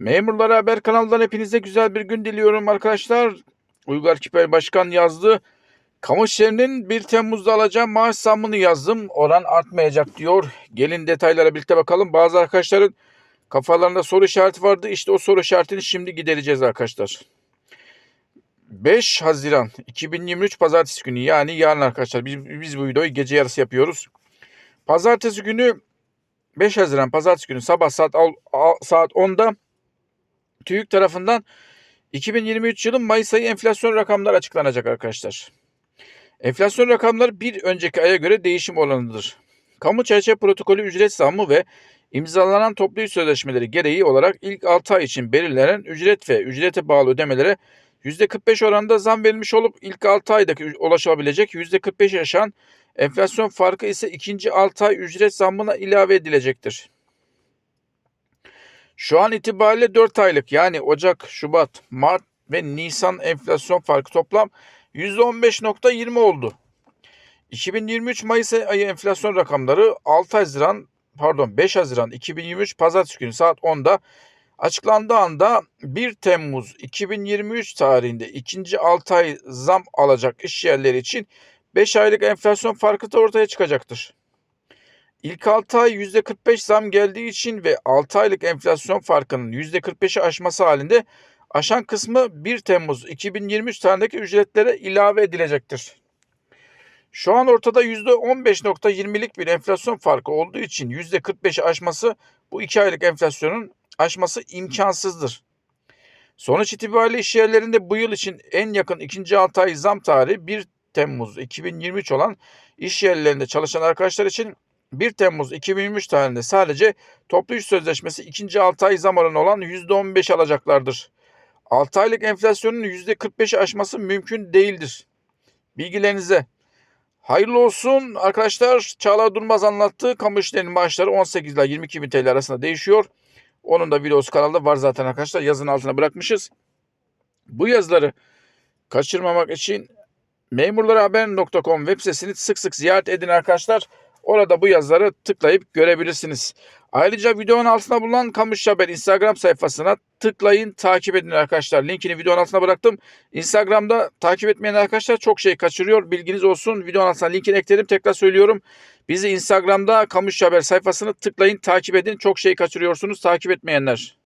Memurlara Haber kanalından hepinize güzel bir gün diliyorum arkadaşlar. Uygar Kiper Başkan yazdı. Kamu işlerinin 1 Temmuz'da alacağı maaş zammını yazdım. Oran artmayacak diyor. Gelin detaylara birlikte bakalım. Bazı arkadaşların kafalarında soru işareti vardı. İşte o soru işaretini şimdi gidereceğiz arkadaşlar. 5 Haziran 2023 Pazartesi günü yani yarın arkadaşlar biz, biz bu videoyu gece yarısı yapıyoruz. Pazartesi günü 5 Haziran Pazartesi günü sabah saat saat 10'da TÜİK tarafından 2023 yılın Mayıs ayı enflasyon rakamları açıklanacak arkadaşlar. Enflasyon rakamları bir önceki aya göre değişim oranıdır. Kamu çerçeve protokolü ücret zammı ve imzalanan toplu iş sözleşmeleri gereği olarak ilk 6 ay için belirlenen ücret ve ücrete bağlı ödemelere %45 oranında zam verilmiş olup ilk 6 aydaki ulaşılabilecek %45 yaşanan enflasyon farkı ise ikinci 6 ay ücret zammına ilave edilecektir. Şu an itibariyle 4 aylık yani Ocak, Şubat, Mart ve Nisan enflasyon farkı toplam %15.20 oldu. 2023 Mayıs ayı enflasyon rakamları 6 Haziran pardon 5 Haziran 2023 Pazartesi günü saat 10'da açıklandığı anda 1 Temmuz 2023 tarihinde ikinci 6 ay zam alacak iş yerleri için 5 aylık enflasyon farkı da ortaya çıkacaktır. İlk 6 ay %45 zam geldiği için ve 6 aylık enflasyon farkının %45'i aşması halinde aşan kısmı 1 Temmuz 2023 tarihindeki ücretlere ilave edilecektir. Şu an ortada %15.20'lik bir enflasyon farkı olduğu için %45'i aşması bu 2 aylık enflasyonun aşması imkansızdır. Sonuç itibariyle iş yerlerinde bu yıl için en yakın ikinci 6 ay zam tarihi 1 Temmuz 2023 olan iş yerlerinde çalışan arkadaşlar için 1 Temmuz 2023 tarihinde sadece toplu iş sözleşmesi ikinci 6 ay zam oranı olan %15 alacaklardır. 6 aylık enflasyonun %45'i aşması mümkün değildir. Bilgilerinize. Hayırlı olsun arkadaşlar. Çağlar Durmaz anlattı. Kamu işlerinin maaşları 18 ile 22 bin TL arasında değişiyor. Onun da videosu kanalda var zaten arkadaşlar. Yazın altına bırakmışız. Bu yazıları kaçırmamak için memurlarhaber.com web sitesini sık sık ziyaret edin arkadaşlar. Orada bu yazıları tıklayıp görebilirsiniz. Ayrıca videonun altına bulunan Kamuş Haber Instagram sayfasına tıklayın, takip edin arkadaşlar. Linkini videonun altına bıraktım. Instagram'da takip etmeyen arkadaşlar çok şey kaçırıyor. Bilginiz olsun. Videonun altına linkini ekledim. Tekrar söylüyorum. Bizi Instagram'da Kamuş Haber sayfasını tıklayın, takip edin. Çok şey kaçırıyorsunuz takip etmeyenler.